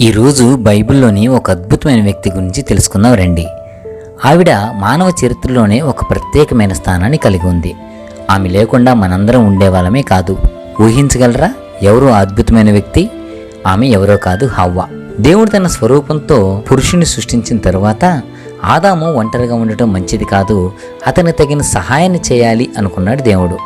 ఈరోజు బైబిల్లోని ఒక అద్భుతమైన వ్యక్తి గురించి తెలుసుకుందాం రండి. ఆవిడ మానవ చరిత్రలోనే ఒక ప్రత్యేకమైన స్థానాన్ని కలిగి ఉంది. ఆమె లేకుండా మనందరం ఉండేవాళ్ళమే కాదు. ఊహించగలరా? ఎవరు అద్భుతమైన వ్యక్తి? ఆమె ఎవరో కాదు హవ్వ. దేవుడు తన స్వరూపంతో పురుషుని సృష్టించిన తరువాత ఆదాము ఒంటరిగా ఉండటం మంచిది కాదు. అతనికి తగిన సహాయాన్ని చేయాలి అనుకున్నాడు దేవుడు.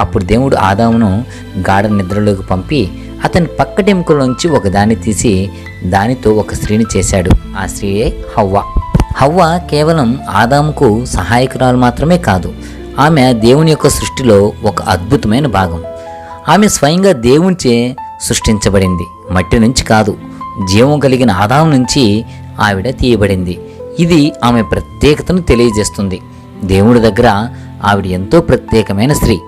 అప్పుడు దేవుడు ఆదామును గాఢ నిద్రలోకి పంపి అతని పక్కటెముకలోంచి ఒకదాన్ని తీసి దానితో ఒక స్త్రీని చేశాడు. ఆ స్త్రీయే హవ్వ. హవ్వ కేవలం ఆదాముకు సహాయకురాలు మాత్రమే కాదు ఆమె దేవుని యొక్క సృష్టిలో ఒక అద్భుతమైన భాగం. ఆమె స్వయంగా దేవునిచే సృష్టించబడింది. మట్టి నుంచి కాదు జీవం కలిగిన ఆదాం నుంచి ఆవిడ తీయబడింది. ఇది ఆమె ప్రత్యేకతను తెలియజేస్తుంది. దేవుడి దగ్గర ఆవిడ ఎంతో ప్రత్యేకమైన స్త్రీ.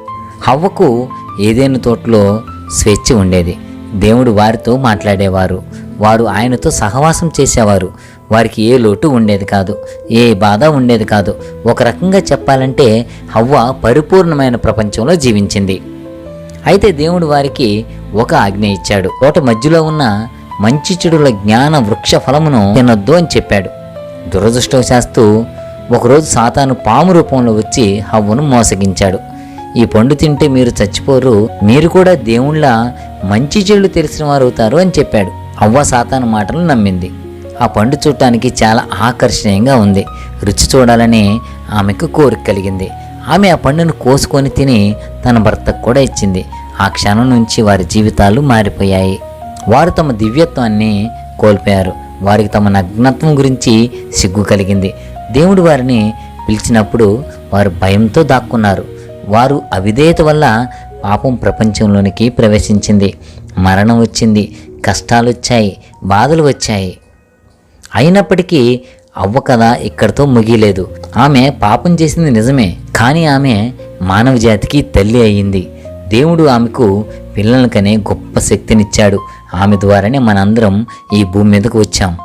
హవ్వకు ఏదైనా తోటలో స్వేచ్ఛ ఉండేది. దేవుడు వారితో మాట్లాడేవారు. వారు ఆయనతో సహవాసం చేసేవారు. వారికి ఏ లోటు ఉండేది కాదు ఏ బాధ ఉండేది కాదు. ఒక రకంగా చెప్పాలంటే హవ్వ పరిపూర్ణమైన ప్రపంచంలో జీవించింది. అయితే దేవుడు వారికి ఒక ఆజ్ఞ ఇచ్చాడు. తోట మధ్యలో ఉన్న మంచి చెడుల జ్ఞాన వృక్ష ఫలమును తినొద్దు అని చెప్పాడు. దురదృష్టవశాస్తు ఒకరోజు సాతాను పాము రూపంలో వచ్చి హవ్వను మోసగించాడు. ఈ పండు తింటే మీరు చచ్చిపోరు మీరు కూడా దేవుళ్ళ మంచి చెడు తెలిసిన వారు అవుతారు అని చెప్పాడు. అవ్వ సాతాను మాటలు నమ్మింది. ఆ పండు చూడటానికి చాలా ఆకర్షణీయంగా ఉంది. రుచి చూడాలని ఆమెకు కోరిక కలిగింది. ఆమె ఆ పండును కోసుకొని తిని తన భర్తకు కూడా ఇచ్చింది. ఆ క్షణం నుంచి వారి జీవితాలు మారిపోయాయి. వారు తమ దివ్యత్వాన్ని కోల్పోయారు. వారికి తమ నగ్నత్వం గురించి సిగ్గు కలిగింది. దేవుడు వారిని పిలిచినప్పుడు వారు భయంతో దాక్కున్నారు. వారు అవిధేయత వల్ల పాపం ప్రపంచంలోనికి ప్రవేశించింది. మరణం వచ్చింది కష్టాలు వచ్చాయి బాధలు వచ్చాయి. అయినప్పటికీ అవ్వ కథ ఇక్కడితో ముగియలేదు. ఆమె పాపం చేసింది నిజమే కానీ ఆమె మానవ జాతికి తల్లి అయ్యింది. దేవుడు ఆమెకు పిల్లలకనే గొప్ప శక్తినిచ్చాడు. ఆమె ద్వారానే మనందరం ఈ భూమి మీదకు వచ్చాం.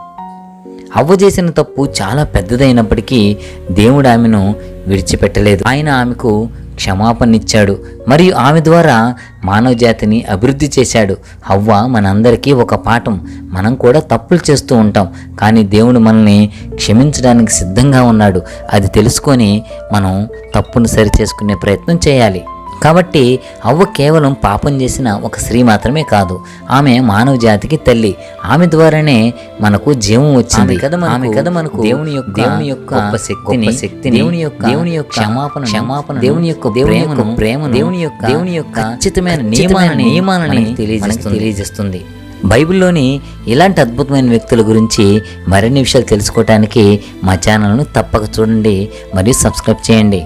అవ్వ చేసిన తప్పు చాలా పెద్దదైనప్పటికీ దేవుడు ఆమెను విడిచిపెట్టలేదు. ఆయన ఆమెకు క్షమాపణిచ్చాడు మరియు ఆమె ద్వారా మానవ జాతిని అభివృద్ధి చేశాడు. హవ్వ మనందరికీ ఒక పాఠం. మనం కూడా తప్పులు చేస్తూ ఉంటాం. కానీ దేవుడు మనల్ని క్షమించడానికి సిద్ధంగా ఉన్నాడు. అది తెలుసుకొని మనం తప్పును సరి చేసుకునే ప్రయత్నం చేయాలి. కాబట్టి అవ్వ కేవలం పాపం చేసిన ఒక స్త్రీ మాత్రమే కాదు ఆమె మానవ జాతికి తల్లి. ఆమె ద్వారానే మనకు జీవం వచ్చింది. ఆమె కథ మనకు దేవుని యొక్క దేవుని యొక్క శక్తిని శక్తి దేవుని యొక్క దేవుని యొక్క క్షమాపణ క్షమాపణ దేవుని యొక్క ప్రేమను ప్రేమ దేవుని యొక్క దేవుని యొక్క ఖచ్చితమైన నియమాలని నియమాలని తెలియజేస్తుంది. తెలియజేస్తుంది. బైబిల్లోని ఇలాంటి అద్భుతమైన వ్యక్తుల గురించి మరిన్ని విషయాలు తెలుసుకోవడానికి మా ఛానల్ను తప్పక చూడండి మరియు సబ్స్క్రైబ్ చేయండి.